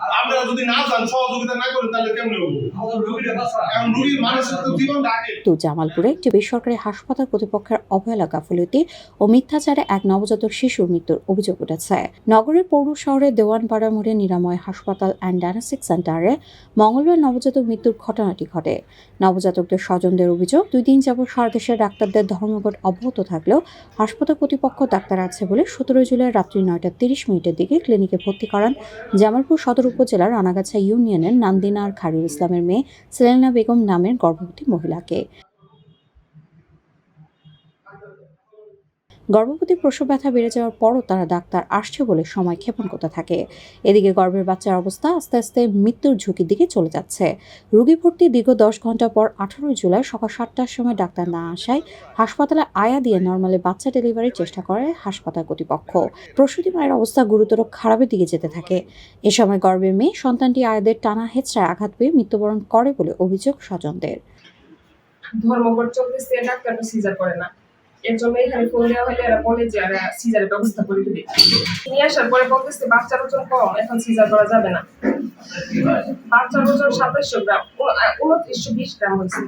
আপনারা যদি না যান সহযোগিতা না করেন তাহলে কেমনে হব? এখন রুগীর মানুষের তো জামালপুরে একটি বেসরকারি হাসপাতাল কর্তৃপক্ষের অবহেলা গাফিলতি ও মিথ্যাচারে এক নবজাতক শিশুর মৃত্যুর অভিযোগ উঠেছে। নগরের পৌর শহরের দেওয়ানপাড়া মোড়ে নিরাময় হাসপাতাল অ্যান্ড ডায়াগনস্টিক সেন্টারে মঙ্গলবার নবজাতক মৃত্যুর ঘটনাটি ঘটে। নবজাতকদের স্বজনদের অভিযোগ দুই দিন যাবৎ সারা দেশের ডাক্তারদের ধর্মঘট অব্যাহত থাকলেও হাসপাতাল কর্তৃপক্ষ ডাক্তার আছে বলে সতেরো জুলাই রাত্রি নয়টা তিরিশ মিনিটের দিকে ক্লিনিকে ভর্তি করান জামালপুর সদর উপজেলার রানাগাছা ইউনিয়নের নান্দিনার খারুল ইসলামের মেয়ে সেলেনা বেগম নামের গর্ভবতী মহিলাকে। গর্ভবতী প্রসব ব্যথা বেড়ে যাওয়ার পরও তারা ডাক্তার আসছে বলে সময় ক্ষেপণ করতে থাকে। এদিকে গর্ভের বাচ্চার অবস্থা আস্তে আস্তে মৃত্যুর ঝুঁকির দিকে চলে যাচ্ছে। রোগী ভর্তি দীর্ঘ দশ ঘণ্টা পর আঠারোই জুলাই সকাল সাতটার সময় ডাক্তার না আসায় হাসপাতালে আয়া দিয়ে নর্মালি বাচ্চা ডেলিভারির চেষ্টা করে হাসপাতাল কর্তৃপক্ষ। প্রসূতি মায়ের অবস্থা গুরুতর খারাপের দিকে যেতে থাকে। এ সময় গর্ভের মেয়ে সন্তানটি আয়াদের টানা হেঁচড়ায় আঘাত পেয়ে মৃত্যুবরণ করে বলে অভিযোগ স্বজনদের। ধর্মঘট চলতেছে ডাক্তারটা সিজার করে না। এর জন্য এখানে ফোন দেওয়া হলে এরা বলে যে এরা সিজারের ব্যবস্থা করে দিবে। নিয়ে আসার পরে বলতেছে বাচ্চার ওজন কম এখন সিজার করা যাবে না। বাচ্চার ওজন সাতাশশো গ্রাম উনত্রিশশো বিশ গ্রাম হয়েছে।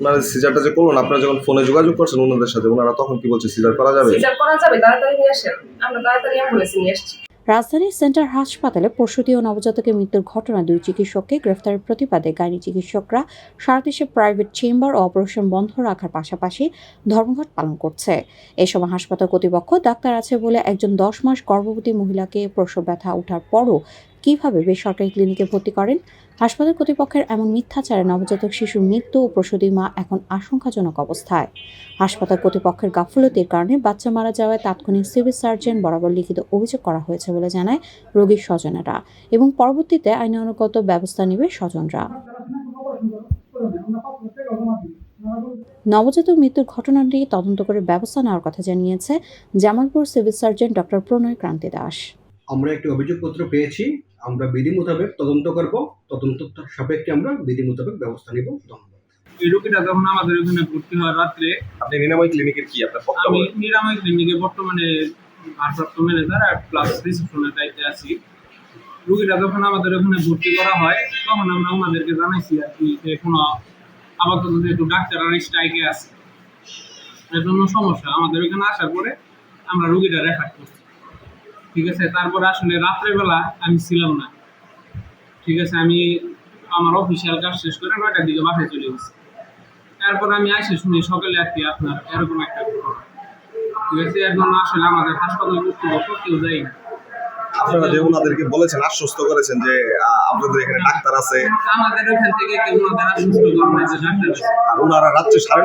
মানে সিজারটা যে করুন আপনারা যখন ফোনে যোগাযোগ করছেন ওনাদের সাথে ওনারা তখন কি বলছে সিজার করা যাবে? সিজার করা যাবে তাড়াতাড়ি নিয়ে আসেন। আমরা তাড়াতাড়ি অ্যাম্বুলেন্সে নিয়ে আসছি। রাজধানীর সেন্টার হাসপাতালে প্রসূতি ও নবজাতকের মৃত্যুর ঘটনা দুই চিকিৎসককে গ্রেফতারের প্রতিবাদে গাইনি চিকিৎসকরা। সারা দেশে প্রাইভেট চেম্বার ও অপারেশন বন্ধ রাখার পাশাপাশি ধর্মঘট পালন করছে। এ সময় হাসপাতাল কর্তৃপক্ষ ডাক্তার আছে বলে একজন দশ মাস গর্ভবতী মহিলাকে প্রসব ব্যথা ওঠার পরও কীভাবে বেসরকারি ক্লিনিকে ভর্তি করেন? হাসপাতাল কর্তৃপক্ষের এমন মিথ্যাচারে নবজাতক শিশুর মৃত্যু ও প্রসূতি মা এখন আশঙ্কাজনক অবস্থায়। হাসপাতাল কর্তৃপক্ষের গাফলতির কারণে বাচ্চা মারা যাওয়ায় তাৎক্ষণিক সিভিল সার্জন বরাবর লিখিত অভিযোগ করা হয়েছে বলে জানায় রোগীর স্বজনেরা এবং পরবর্তীতে আইনানুগত ব্যবস্থা নেবে স্বজনরা। নবজাতক মৃত্যুর ঘটনাটি তদন্ত করে ব্যবস্থা নেওয়ার কথা জানিয়েছে Jamalpur civil surgeon doctor Pranay Kranti Das. আমরা একটি অভিযোগপত্র পেয়েছি আমরা বিধি মোতাবেক তদন্ত করব তদন্ত সাপেক্ষে আমরা বিধি মোতাবেক ব্যবস্থা নিব ধন্যবাদ। এই রোগীটা যখন আমাদের ওখানে ভর্তি হয় রাত্রে আপনি নিরাময় ক্লিনিকের কি আপনার আমি নিরাময় ক্লিনিকে বর্তমানে ভারপ্রাপ্ত ম্যানেজার আর প্লাস রিসেপশনের দায়িত্বে আছি। রুগীটা যখন আমাদের ওখানে ভর্তি করা হয় তখন আমরা ওনাদেরকে জানাইছি আর কি যে কোনো আপাতত যেহেতু ডাক্তার আর স্ট্রাইকে আছে এর জন্য সমস্যা। আমাদের ওখানে আসার পরে আমরা রুগীটা রেফার করছি। ঠিক আছে? তারপরে আসলে রাত্রেবেলা আমি ছিলাম না। ঠিক আছে? আমি আমার অফিসিয়াল কাজ শেষ করে নয়টার দিকে বাসায় চলে গেছি। তারপর আমি আসি শুনি সকালে আর কি আপনার এরকম একটা ঘটনা। ঠিক আছে? এর জন্য আসলে আমাদের হাসপাতাল কর্তৃপক্ষ কেউ যাই না। আপনারা যে ওনাদেরকে বলেছেন আশ্বস্ত করেছেন যে আপনাদের এখানে ডাক্তার আছে। আমাদের ওখান থেকে কেউ ওনাদের আশ্বস্ত করেন যে ডাক্তার আছে। আর ওনারা রাত্রে সাড়ে